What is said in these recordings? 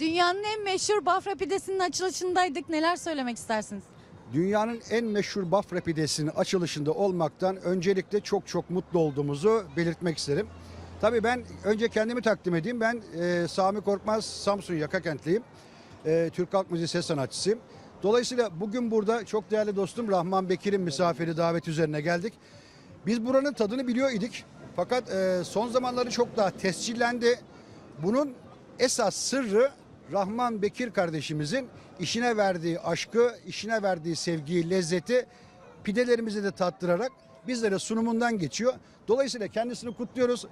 Dünyanın en meşhur Bafra pidesinin açılışındaydık. Neler söylemek istersiniz? Dünyanın en meşhur Bafra pidesinin açılışında olmaktan öncelikle çok çok mutlu olduğumuzu belirtmek isterim. Tabii ben önce kendimi takdim edeyim. Ben e, Sami Korkmaz, Samsun Yakakentliyim. E, Türk Halk Müziği ses sanatçısıyım. Dolayısıyla bugün burada çok değerli dostum Rahman Bekir'in misafiri davet üzerine geldik. Biz buranın tadını biliyor idik. Fakat e, son zamanları çok daha tescillendi. Bunun esas sırrı Rahman Bekir kardeşimizin işine verdiği aşkı, işine verdiği sevgiyi, lezzeti pidelerimizi de tattırarak bizlere sunumundan geçiyor. Dolayısıyla kendisini kutluyoruz.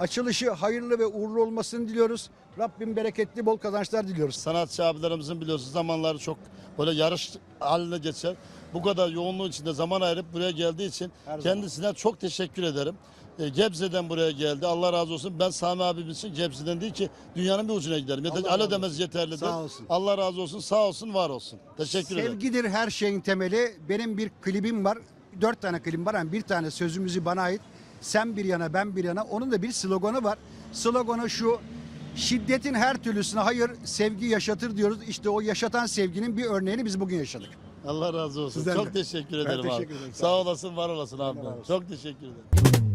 Açılışı hayırlı ve uğurlu olmasını diliyoruz. Rabbim bereketli bol kazançlar diliyoruz. Sanatçı abilerimizin biliyorsunuz zamanları çok böyle yarış haline geçer. Bu kadar yoğunluğu içinde zaman ayırıp buraya geldiği için Her zaman. kendisine çok teşekkür ederim. E, Gebze'den buraya geldi. Allah razı olsun. Ben Sami abimiz için Gebze'den değil ki dünyanın bir ucuna giderim. Yeter, Allah alo demez yeterlidir. Sağ olsun. Allah razı olsun. Sağ olsun, var olsun. Teşekkür ederim. Sevgidir her şeyin temeli. Benim bir klibim var. Dört tane klibim var. Yani bir tane sözümüzü bana ait. Sen bir yana ben bir yana. Onun da bir sloganı var. Sloganı şu. Şiddetin her türlüsüne hayır sevgi yaşatır diyoruz. İşte o yaşatan sevginin bir örneğini biz bugün yaşadık. Allah razı olsun. Sizden çok de. teşekkür Ben ederim teşekkür abi. ederim. Sağ Sağ olasın, var olasın abi. Çok teşekkür ederim.